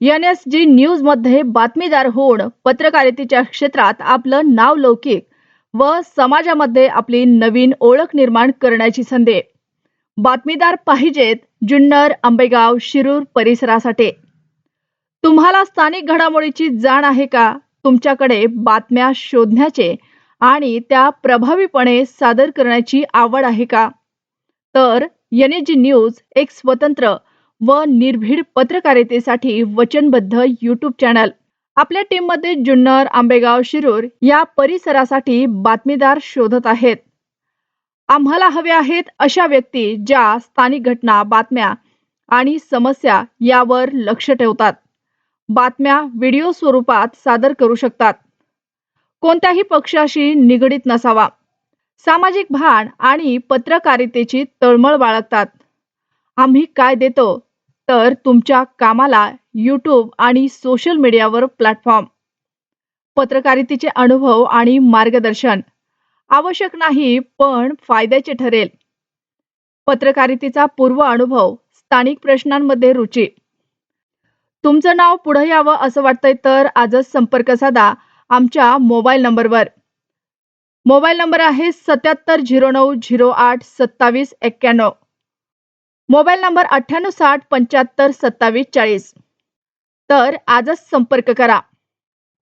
N S G न्यूजमध्ये बातमीदार होण पत्रकारितेच्या क्षेत्रात आपलं नावलौकिक व समाजामध्ये आपली नवीन ओळख निर्माण करण्याची संधी. बातमीदार पाहिजेत जुन्नर आंबेगाव शिरूर परिसरासाठी. तुम्हाला स्थानिक घडामोडीची जाण आहे का? तुमच्याकडे बातम्या शोधण्याचे आणि त्या प्रभावीपणे सादर करण्याची आवड आहे का? तर एनएजी न्यूज एक स्वतंत्र व निर्भीड पत्रकारितेसाठी वचनबद्ध यूट्यूब चॅनल आपल्या टीममध्ये जुन्नर आंबेगाव शिरूर या परिसरासाठी बातमीदार शोधत आहेत. आम्हाला हवे आहेत अशा व्यक्ती ज्या स्थानिक घटना बातम्या आणि समस्या यावर लक्ष ठेवतात. बातम्या व्हिडिओ स्वरूपात सादर करू शकतात. कोणत्याही पक्षाशी निगडीत नसावा. सामाजिक भान आणि पत्रकारितेची तळमळ बाळगतात. आम्ही काय देतो? तर तुमच्या कामाला यूट्यूब आणि सोशल मीडियावर प्लॅटफॉर्म पत्रकारितेचे अनुभव आणि मार्गदर्शन आवश्यक नाही पण फायद्याचे ठरेल. पत्रकारितेचा पूर्व अनुभव स्थानिक प्रश्नांमध्ये रुची. तुमचं नाव पुढे यावं असं वाटतंय तर आजच संपर्क साधा आमच्या मोबाईल नंबरवर. मोबाईल नंबर आहे सत्याहत्तर झिरो नऊ झिरो आठ सत्तावीस एक्क्याण्णव. मोबाईल नंबर अठ्ठ्याण्णव साठ पंच्याहत्तर सत्तावीस चाळीस. तर आजच संपर्क करा.